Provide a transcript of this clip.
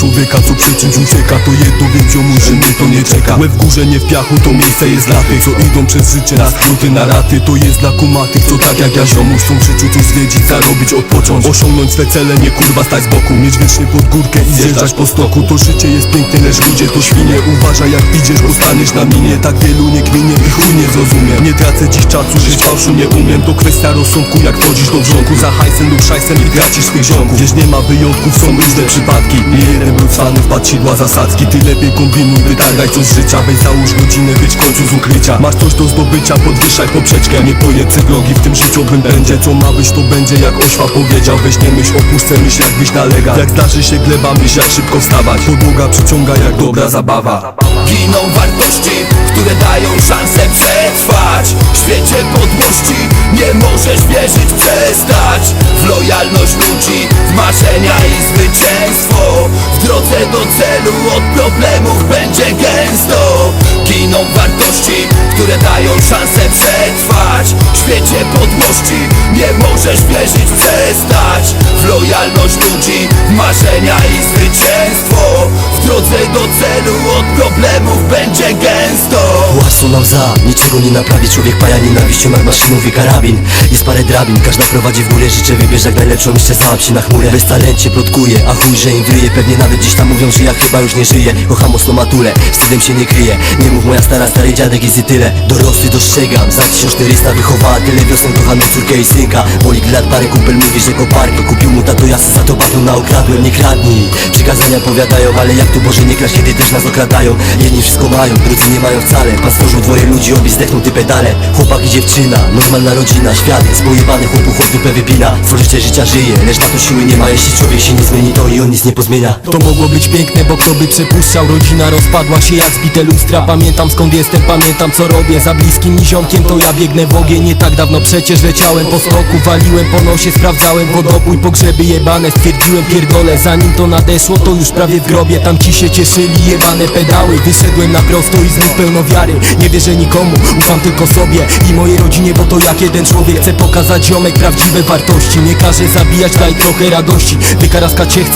człowieka, co przed czymś ucieka To jedno wiem ziomu, że mnie to nie czeka. Łeb w górze, nie w piachu, to miejsce jest dla tych Co idą przez życie na skróty, na raty. To jest dla kumatych, co tak jak ja ziomu Chcą w życiu coś zwiedzić, zarobić, odpocząć. Osiągnąć swe cele, nie kurwa stać z boku. Mieć wiecznie pod górkę i zjeżdżać po stoku. To życie jest piękne, lecz ludzie to świnie. Uważaj jak idziesz, bo staniesz na minie. Tak wielu nie kminie i chuj nie zrozumie. Nie tracę dziś czasu, żyć fałszu nie umiem. To kwestia rozsądku, jak wchodzisz do wrzątku. Za hajsem lub szajsem i tracisz swych ziomków. Gdzieś nie ma wyjątków, są różne przypadki Nie jeden był cwany, wpadł sidła zasadzki Ty lepiej kombinuj, wytargaj coś z życia. Weź załóż godzinę, być końcu z ukrycia. Masz coś do zdobycia, podwyższaj poprzeczkę. Nie pojedźcy drogi, w tym życiu bym będzie. Co ma być, to będzie, jak ośwa powiedział. Weź nie myśl o puszce, myśl jakbyś nalega Jak zdarzy się gleba, myśl jak szybko wstawać. Podłoga przyciąga jak dobra zabawa. Giną wartości, które dają szansę przetrwać. W świecie podłości nie możesz wierzyć, przestać. W lojalność ludzi, w marzenia i zwycięstwo do celu od problemów będzie gęsto Giną wartości, które dają szansę przetrwać. W świecie podłości nie możesz wierzyć, przestać nam za, niczego nie naprawi Człowiek paja nienawiścią jak maszynowy karabin. Jest parę drabin, każda prowadzi w górę Życzę wybierz jak najlepszą, jeszcze sam się na chmurę. Bez talencie plotkuje, a chuj, że im wryje Pewnie nawet dziś tam mówią, że ja chyba już nie żyję. Kocham mocno matulę, wstydem się nie kryję. Nie mów moja stara, stary dziadek i tyle. Dorosły dostrzegam, za 1400 wychowała Tyle wiosen kochane córkę i synka. Molik lat parę kumpel mówi, że koparkę Kupił mu tato jasy, za to baton na okradłem Nie kradnij, przykazania powiadają Ale jak tu Boże nie kraść, kiedy też nas okradają. Jedni wszystko mają, drudzy nie mają wcale. Pan stworzył dwoje ludzi, obie zdechną ty pedale. Chłopak i dziewczyna, normalna rodzina Świat jest pojebany, chłopu chłop dupę wypina. Stworzyciel życia żyje, lecz na to siły nie ma. Jeśli człowiek się nie zmieni, to i on nic nie pozmienia. To mogło być piękne, bo kto by przypuszczał? Rodzina rozpadła się jak zbite lustra. Pamiętam skąd jestem, pamiętam co robię. Za bliskim mi ziomkiem to ja biegnę w ogień. Nie tak dawno przecież leciałem po stoku Waliłem po nosie, sprawdzałem wodopój. Pogrzeby jebane, stwierdziłem pierdolę Zanim to nadeszło, to już prawie w grobie Tam ci się cieszyli, jebane pedały. Wyszedłem na prosto i znów pełno wiary. Nie wierzę nikomu, ufam tylko sobie I mojej rodzinie, bo to jak jeden człowiek Chcę pokazać ziomek prawdziwe wartości. Nie każę zabijać, daj trochę radości Wykaraskać się chcę